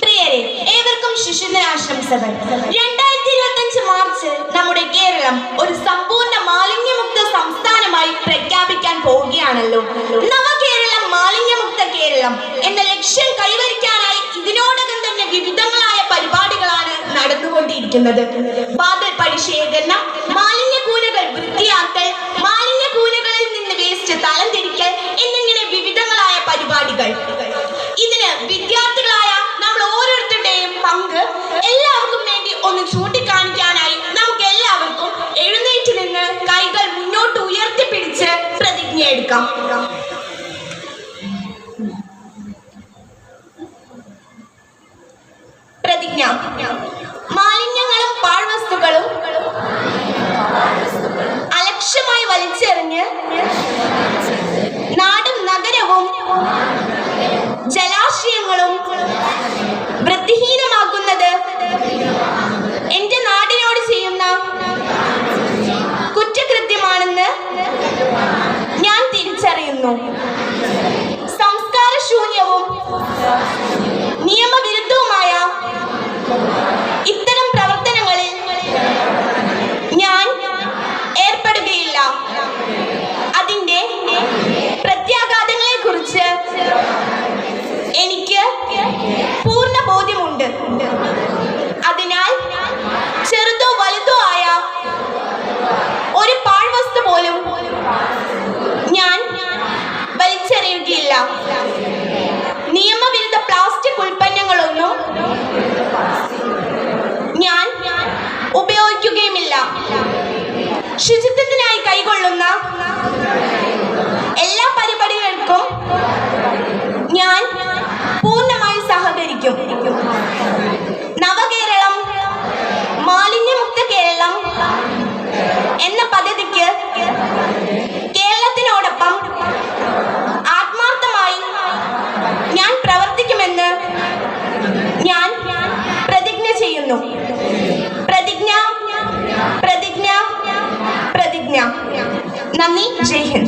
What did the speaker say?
പ്രിയരെ ഏവർക്കും ശിശുദിനാശംസകൾ രണ്ടായിരത്തി ഇരുപത്തി അഞ്ച് മാർച്ചിൽ നമ്മുടെ കേരളം ഒരു സമ്പൂർണ മാലിന്യമുക്ത സംസ്ഥാനമായി പ്രഖ്യാപിക്കാൻ പോവുകയാണല്ലോ. നവകേരളം മാലിന്യമുക്ത കേരളം എന്ന ലക്ഷ്യം കൈവരിക്കാനായി ഇതിനോടകം തന്നെ വിവിധങ്ങളായ പരിപാടികളാണ് നടന്നുകൊണ്ടിരിക്കുന്നത്. ബാധൽ പരിശേഖരണം പ്രതിജ്ഞ എടുക്കാം. പ്രതിജ്ഞ. മാലിന്യങ്ങളും പാഴ്വസ്തുക്കളും അലക്ഷ്യമായി വലിച്ചെറിഞ്ഞ് നാടും നഗരവും ശുചിത്വത്തിനായി കൈകൊള്ളുന്ന എല്ലാ പരിപാടികൾക്കും ഞാൻ പൂർണമായി സഹകരിക്കും. പ്രതിജ്ഞ പ്രതിജ്ഞ പ്രതിജ്ഞ നന്ദി ജയ് ഹിന്ദ്